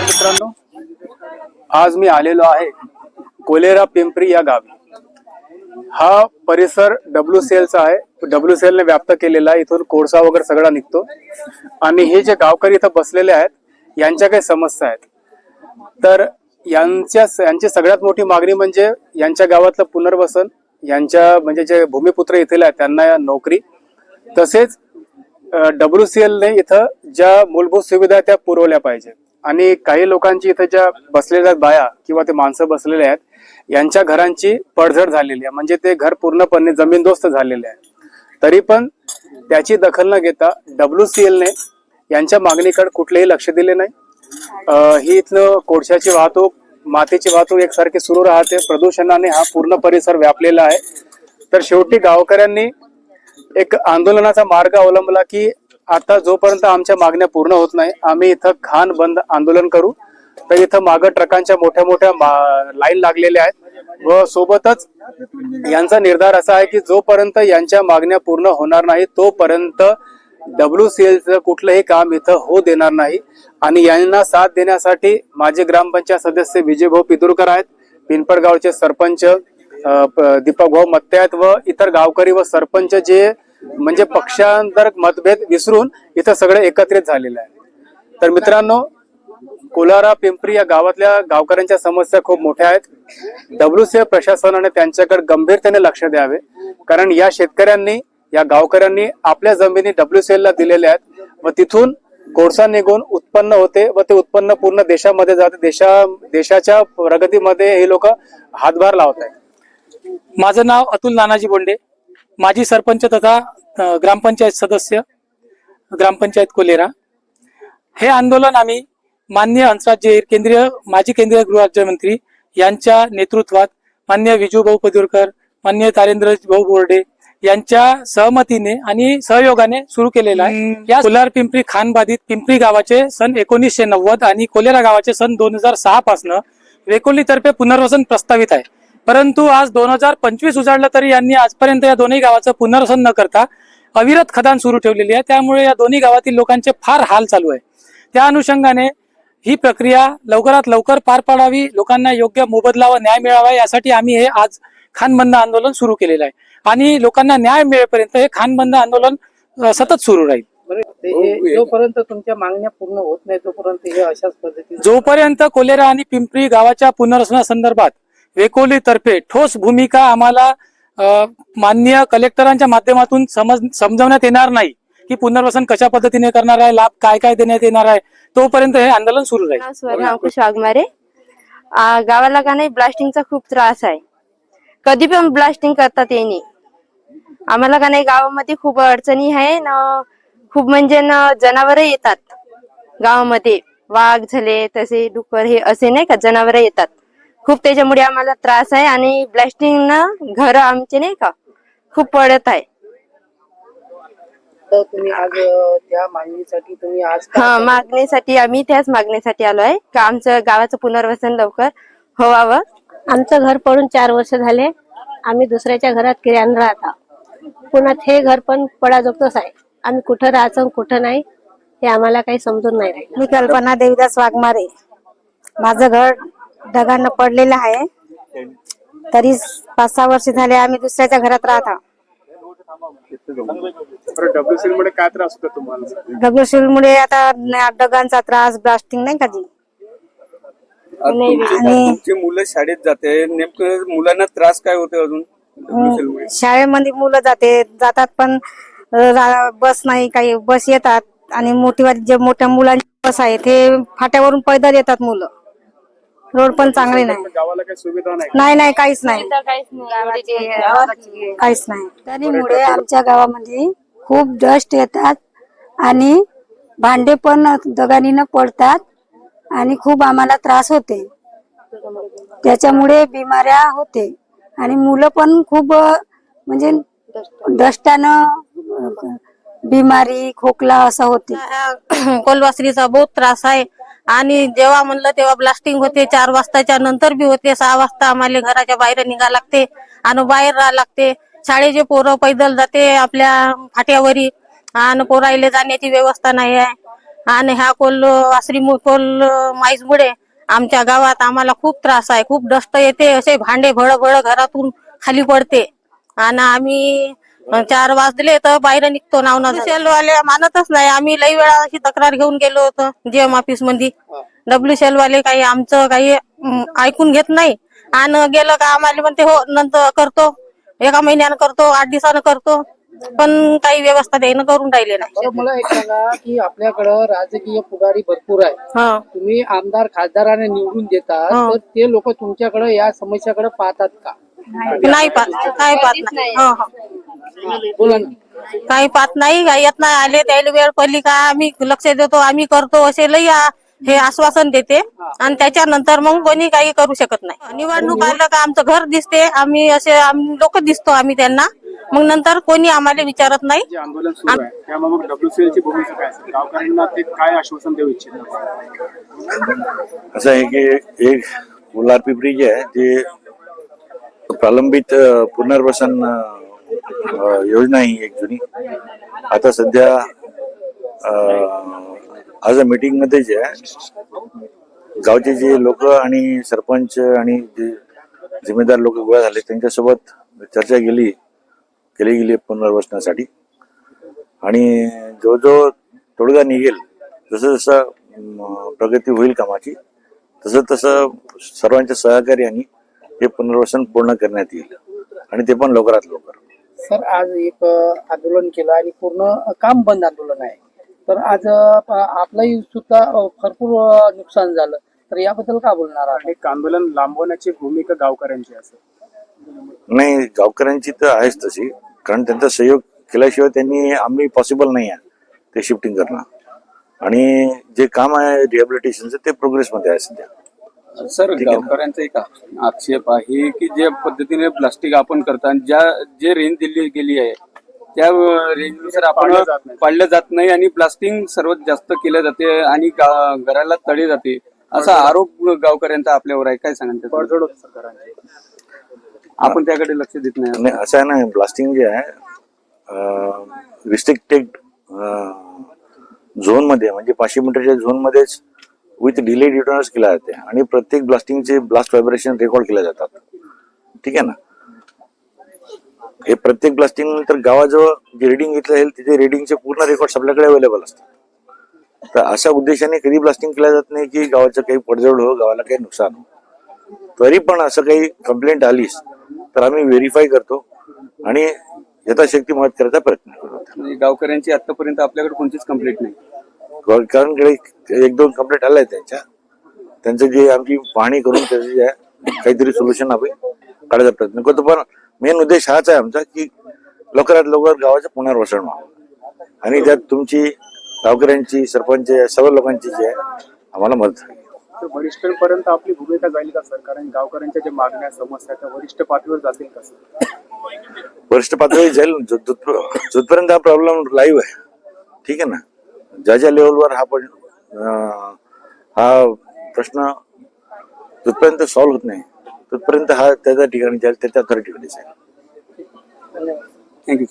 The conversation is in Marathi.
मित्रांनो. आज मी आलेलो आहे कोलेरा पिंपरी या गावी. हा परिसर डब्ल्यू चा आहे. डब्ल्यू सेलने व्याप्त केलेला आहे. इथून कोळसा वगैरे सगळा निघतो. आणि हे जे गावकरी इथं बसलेले आहेत यांच्या काही समस्या आहेत. तर यांच्या यांची सगळ्यात मोठी मागणी म्हणजे यांच्या गावातलं पुनर्वसन यांच्या म्हणजे जे भूमिपुत्र येथील आहेत त्यांना नोकरी. तसेच डब्ल्यू सी एलने इथं ज्या मूलभूत सुविधा त्या पुरवल्या पाहिजेत. आणि काही लोकांची इथं ज्या बसलेल्या आहेत बाया किंवा ते माणसं बसलेले आहेत यांच्या घरांची पडझड झालेली आहे. म्हणजे ते घर पूर्णपणे जमीनदोस्त झालेले आहे तरी पण त्याची दखल न घेता डब्ल्यू सी एलने यांच्या मागणीकडे कुठलेही लक्ष दिले नाही. ही इथलं कोळशाची वाहतूक मातीची वाहतूक एकसारखी सुरू राहते. प्रदूषणाने हा पूर्ण परिसर व्यापलेला आहे. तर शेवटी गावकऱ्यांनी एक आंदोलनाचा मार्ग अवलंबला की आता जोपर्यंत आमच्या मागण्या पूर्ण होत नाही आम्ही इथं खान बंद आंदोलन करू. तर इथं मागं ट्रकांच्या मोठ्या मोठ्या लाईन लागलेल्या आहेत. व सोबतच यांचा निर्धार असा आहे की जोपर्यंत यांच्या मागण्या पूर्ण होणार नाही तोपर्यंत डब्ल्यू सी एलचं कुठलंही काम इथं होऊ देणार नाही. आणि यांना साथ देण्यासाठी माझे ग्रामपंचायत सदस्य विजयभाऊ पितुरकर आहेत पिंपळगावचे सरपंच दीपकभाऊ दीपक भाऊ मत्ते आहेत व इतर गावकरी व सरपंच जे म्हणजे पक्षांतर मतभेद विसरून इथं सगळे एकत्रित झालेले आहे तर मित्रांनो कोलारा पिंपरी या गावातल्या गावकऱ्यांच्या समस्या खूप मोठ्या आहेत. डब्ल्यू सी प्रशासनाने त्यांच्याकडे गंभीरतेने लक्ष द्यावे. कारण या शेतकऱ्यांनी या गावकऱ्यांनी आपल्या जमिनी डब्ल्यू सी ला दिलेल्या आहेत. व तिथून कोळसा निघून उत्पन्न होते व ते उत्पन्न पूर्ण देशामध्ये जाते. देशा देशाच्या प्रगतीमध्ये हे लोक हातभार लावत आहेत माझं नाव अतुल नानाजी बोंडे. माजी सरपंच तथा ग्रामपंचायत सदस्य ग्रामपंचायत कोलेरा. हे आंदोलन आम्ही मान्य हंसराज जैर केंद्रीय माजी केंद्रीय गृहराज्यमंत्री यांच्या नेतृत्वात मान्य विजूभाऊ पदुरकर मान्य तारेंद्र भाऊ बोर्डे यांच्या सहमतीने आणि सहयोगाने सुरू केलेला आहे. या कोलार पिंपरी खानबाधित पिंपरी गावाचे सन एकोणीसशे नव्वद आणि कोलेरा गावाचे सन दोन हजार सहा पासनं वेकोली तर्फे पुनर्वसन प्रस्तावित आहे. परंतु आज दोन हजार पंचवीस उजाडलं तरी यांनी आजपर्यंत या दोन्ही गावाचं पुनर्वसन न करता अविरत खदान सुरू ठेवलेली आहे. त्यामुळे या दोन्ही गावातील लोकांचे फार हाल चालू आहे. त्या अनुषंगाने ही प्रक्रिया लवकरात लवकर पार पाडावी लोकांना योग्य मोबदला व न्याय मिळावा यासाठी आम्ही हे आज खानबंद आंदोलन सुरू केलेलं आहे. आणि लोकांना न्याय मिळेपर्यंत हे खानबंद आंदोलन सतत सुरू राहील. जोपर्यंत तुमच्या मागण्या पूर्ण होत नाही तोपर्यंत हे अशाच पद्धतीने जोपर्यंत कोलेरा आणि पिंपरी गावाच्या पुनर्वसनासंदर्भात वेकोली तर्फे ठोस भूमिका आम्हाला मान्य माननीय कलेक्टरांच्या माध्यमातून समज समजवण्यात येणार नाही की पुनर्वसन कशा पद्धतीने करणार आहे लाभ काय काय देण्यात येणार आहे तोपर्यंत हे आंदोलन सुरू राहील. अंकुश वाघमारे. गावाला का नाही ब्लास्टिंगचा खूप त्रास आहे. कधी पण ब्लास्टिंग करतात येणे. आम्हाला का नाही गावामध्ये खूप अडचणी आहे न खूप म्हणजे न जनावर येतात. गावामध्ये वाघ झाले तसे डुक्कर हे असे नाही का जनावर येतात. खूप त्याच्यामुळे आम्हाला त्रास आहे आणि ब्लास्टिंग न घर आमचे नाही का खूप पडत आहे. तर तुम्ही आज अं, त्या मागणीसाठी तुम्ही आज काय हा मागणीसाठी आम्ही त्याच मागणीसाठी आलो आहे. का आमचं गावाचं पुनर्वसन लवकर व्हावं आमचं घर पडून चार वर्ष झाले. आम्ही दुसऱ्याच्या घरात किरायानं राहता. पुन्हा हे घर पण पडाजोगतच आहे. आम्ही कुठं राहायचं कुठं नाही हे आम्हाला काही समजून नाही राहिलं. मी कल्पना देवीदास वाघमारे. माझं घर ढगानं पडलेलं आहे. तरी पाच सहा वर्ष झाले आम्ही दुसऱ्याच्या घरात राहत आहोत. डब्ल्यू सी मध्ये काय त्रास होतो तुम्हाला? डब्ल्यूसी मुळे आता न- ढगांचा त्रास ब्लास्टिंग नाही का जी? तुमची मुलं शाळेत जाते. नेमकं मुलांना त्रास काय होते अजून WCL मुळे? शाळेमध्ये मुलं जाते जातात पण रा- बस नाही काही बस येतात. आणि मोठीवाली जे मोठ्या मुलांची बस आहे ते फाट्यावरून पैदल येतात मुलं. रोड पण चांगले नाही. गावाला काही सुविधा नाही नाही नाही काहीच नाही. काहीच नाही. त्यामुळे आमच्या गावामध्ये खूप डस्ट येतात आणि भांडे पण दगानीनं पडतात आणि खूप आम्हाला त्रास होते. त्याच्यामुळे बिमाऱ्या होते. आणि मुलं पण खूप म्हणजे डस्टानं बिमारी खोकला असं होते. कोलवासरीचा बहुत त्रास आहे. आणि जेव्हा म्हणलं तेव्हा ब्लास्टिंग होते चार वाजताच्या नंतर बी होते सहा वाजता आम्हाला घराच्या बाहेर निघा लागते आणि बाहेर राहा लागते. शाळेचे पोरं पैदल जाते आपल्या फाट्यावरी आणि पोरायले जाण्याची व्यवस्था नाही आहे. आणि ह्या कोल वासरी कोल माईजमुळे आमच्या गावात आम्हाला खूप त्रास आहे खूप डस्ट येते असे भांडे भळ भळ घरातून खाली पडते. आणि आम्ही चार वाजले तर बाहेर निघतो नाव न वाले मानतच नाही. आम्ही लई वेळा अशी तक्रार घेऊन गेलो होतो जीएम ऑफिसमध्ये डब्ल्यू वाले काही आमचं काही अं, ऐकून घेत नाही. आणि गेलं का आम्हाला म्हणते हो नंतर करतो. एका महिन्यानं करतो आठ दिवसानं करतो. पण काही व्यवस्था त्यानं करून राहिले नाही. बरं मला एक सांगा की आपल्याकडं राजकीय पुढारी भरपूर आहे हा. तुम्ही आमदार खासदाराने निवडून देतात. हा. तर ते लोक तुमच्याकडे या समस्याकडे पाहतात का? नाही पाहत काही पाहत नाही. हो, हो. बोला ना. काही पाहत नाही काही येत नाही. आले त्याला वेळ पडली का आम्ही लक्ष देतो आम्ही करतो असे लई आ- हे आश्वासन देते. आणि त्याच्यानंतर मग कोणी काही करू शकत नाही. निवडणूक आलं का आमचं घर दिसते आम्ही असे लोक दिसतो आम्ही त्यांना. मग नंतर कोणी आम्हाला विचारत नाही. जे आंदोलन सुरू आहे त्यामुळे मग डब्ल्यूसीएल ची भूमिका काय असेल? गावकऱ्यांना ते काय आश्वासन देऊ इच्छित असं आहे की एक पोलार पिंपरी जे आहे ते प्रलंबित अ, पुनर्वसन अ, योजना ही एक जुनी. आता सध्या आज मीटिंगमध्ये जे आहे गावचे जे लोक आणि सरपंच आणि जे जिम्मेदार लोक गोळा झाले त्यांच्यासोबत चर्चा गेली केली गेली पुनर्वसनासाठी. आणि जो जो तोडगा निघेल जसं जसं प्रगती होईल कामाची तसं तसं सर्वांच्या सहकार्याने हे पुनर्वसन पूर्ण करण्यात येईल. आणि ते पण लवकरात लवकर. सर आज एक आंदोलन केलं आणि पूर्ण काम बंद आंदोलन आहे. तर आज आपलंही सुद्धा भरपूर नुकसान झालं. तर याबद्दल का बोलणार आहे एक आंदोलन लांबवण्याची भूमिका गावकऱ्यांची असेल नाही गावकऱ्यांची तर आहेच तशी. कारण त्यांचा सहयोग केल्याशिवाय त्यांनी आम्ही पॉसिबल नाही आहे ते शिफ्टिंग करणं. आणि जे काम आहे रिहॅबिलिटेशनचं ते प्रोग्रेसमध्ये आहे सध्या. सर. गावकऱ्यांचा एक आक्षेप आहे की ज्या पद्धतीने प्लास्टिक आपण करतात ज्या जे रेंज दिली गेली आहे त्या रेंजनुसार आपण पाळलं जात नाही. आणि प्लास्टिक सर्वात जास्त केलं जाते आणि घराला तडे जाते असा आरोप गावकऱ्यांचा आपल्यावर आहे काय सांगा त्याच्यावर? पडझड होत सरकारांची आपण त्याकडे लक्ष देत नाही आणि असं आहे ना ब्लास्टिंग जे आहे रिस्ट्रिक्टेड झोनमध्ये म्हणजे पाचशे मीटरच्या झोन मध्येच विथ डिले डिटर्नर्स केल्या जाते. आणि प्रत्येक ब्लास्टिंगचे ब्लास्ट व्हायब्रेशन रेकॉर्ड केल्या जातात. ठीक आहे ना? हे प्रत्येक ब्लास्टिंग नंतर गावाजवळ जे रेडिंग घेतलं जाईल तिथे रेडिंगचे पूर्ण रेकॉर्ड आपल्याकडे अवेलेबल असतात. तर अशा उद्देशाने कधी ब्लास्टिंग केल्या जात नाही की गावाचं काही पडझड हो गावाला काही नुकसान हो. तरी पण असं काही कंप्लेंट आलीच तर आम्ही व्हेरीफाय करतो आणि यथाशक्ती मदत करायचा प्रयत्न करतो. म्हणजे गावकऱ्यांची आतापर्यंत आपल्याकडे कोणतीच कंप्लेंट नाही. कारण एक दोन कंप्लेंट आल्या त्यांच्या. त्यांचं जे आमची पाहणी करून त्याचे जे आहे काहीतरी सोल्युशन आम्ही काढायचा प्रयत्न करतो. पण मेन उद्देश हाच आहे आमचा की लवकरात लवकर गावाचं पुनर्वसन व्हावं. आणि त्यात तुमची गावकऱ्यांची सरपंच सर्व लोकांची जी आहे आम्हाला मदत तर वरिष्ठांपर्यंत आपली भूमिका जाईल का सर? कारण गावकऱ्यांच्या ज्या मागण्या समस्या त्या वरिष्ठ पातळीवर जातील का सर? वरिष्ठ पातळी जाईल. जोपर्यंत हा प्रॉब्लेम लाईव्ह आहे. ठीक आहे ना? ज्या ज्या लेवलवर हा पण हा प्रश्न जोपर्यंत सॉल्व्ह होत नाही. तोपर्यंत हा त्याच्या ठिकाणी त्या त्याच्या ठिकाणीच आहे. थँक्यू